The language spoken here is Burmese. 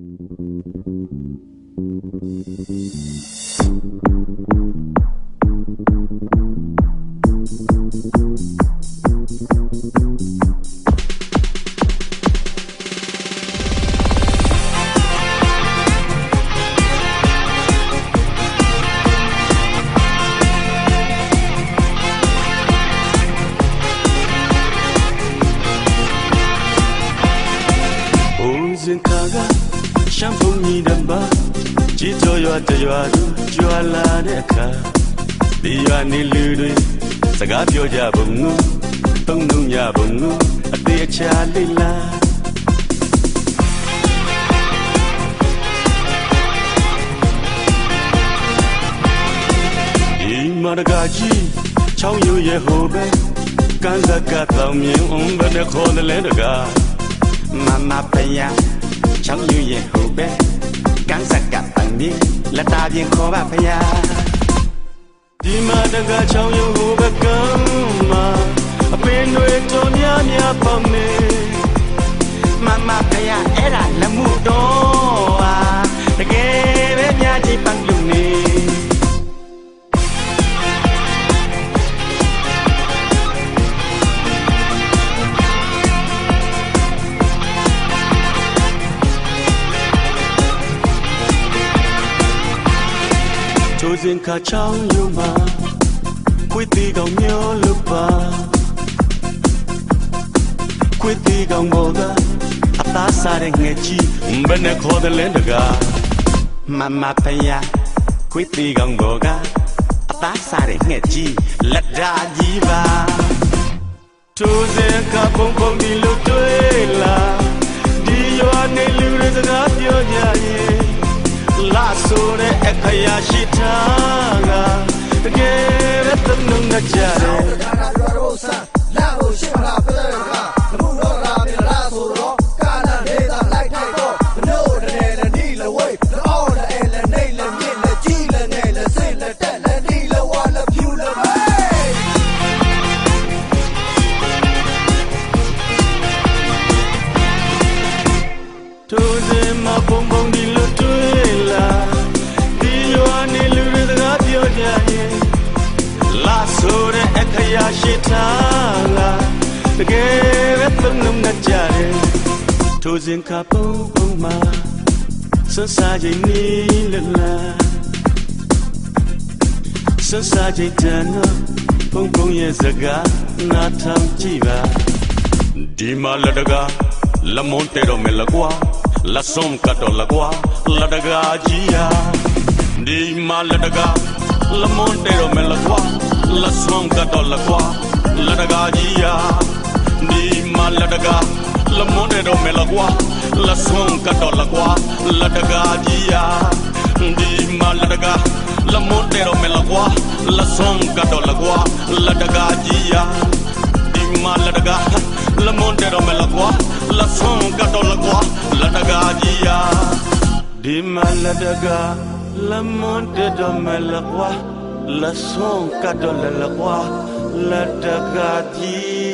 ဘုံစင်ကာက ရှမ်းဖုန်ကြီးတပါကြည်တော်ရွာတရွာသူကြွာလာတဲ့အခါဒီရွာနေလူတွေစကားပြောကြပုံငူတုံ့လုံညပုံငူအသေးအချာလေးလားဒီမရကကြီးချောင်းရွရဲ့ဟိုပဲကန်းစကတောင်မြင်ုံဘယ်နဲ့ခေါ်တယ်လဲတကားမမပယ ချောင်းယူရဲ့ဟိုပဲကန်စကပန်ဒီလက်တာပြင်ခေါ်ပါဖယာဒီမတကချောင်းရွဟိုပဲကမ်းမှာအပင်တွေတော်များများပေါက်နေမမပယအဲ့ဒါလက်မှုတော့ ချိုးစင်ခါချောင်းရွမှာခွေတီကောင်မျောလို့ပါခွေတီကောင်မောကအသားစားတဲ့ငယ်ကြီးဘယ်နဲ့ခေါ်တယ်လဲတကားမမပယခွေးတီကောင်ဘောကအသားစားတဲ့ငှက်ကြီးလက်တာကြီးပါထိုးစင်ကပုံပုံဒီလို အခရာရှိထားကတကယ်ပဲသုံးလုံးနဲ့ကြတယ်ဒါကရွာတော့ဆန်းလာလို့ရှိမလားပြတဲ့ကဘမှုတော့ရာပြလားဆိုတော့ကာလနေတာလိုက်ထိုက်တော့မလို့တဲ့လေနီလဝေးလောလေလေနေလေမြင့်လေကြီးလေငယ်လေစိတ်လေတက်လေနီလဝါလေဖြူလေမေးထိုးစင်မှာပုံပုံဒီလိုတွေ့လာ ဆိုတဲ့အခရာရှိထားကတကယ်ပဲသုံးလုံးနဲ့ကြတယ်ထိုးစင်ကပုံပုံမှာစဆာချင်းနီလလာစဆာချင်းတန်တော့ပုံပုံရဲ့စကားနားထောင်ကြည့်ပါဒီမှာလက်တကားလမွန်တဲတော့မယ်လကွာလက်စုံကတော့လကွာလက်တကားကြီးယာဒီမှာလက်တကားလမွန်တဲတော့မယ်လကွာ လက်စုံကတော့လကွာလက်တကားကြီးယာဒီမှာလက်တကားလမွန်တဲတော့မယ်လကွာလက်စုံကတော့လကွာလက်တကားကြီးယာဒီမှာလက်တကားလမွန်တဲတော့မယ်လကွာလက်စုံကတော့လကွာလက်တကားကြီးယာဒီမှာလက်တကားလမွန်တဲ့တော့မလကွာလဆုံးကတော့လကွာလက်တကားကြီးယာဒီမှာလက်တကားလမွန်တဲ့တော့မလကွာလဆုံးက တော့လကွာလက်တကားကြီး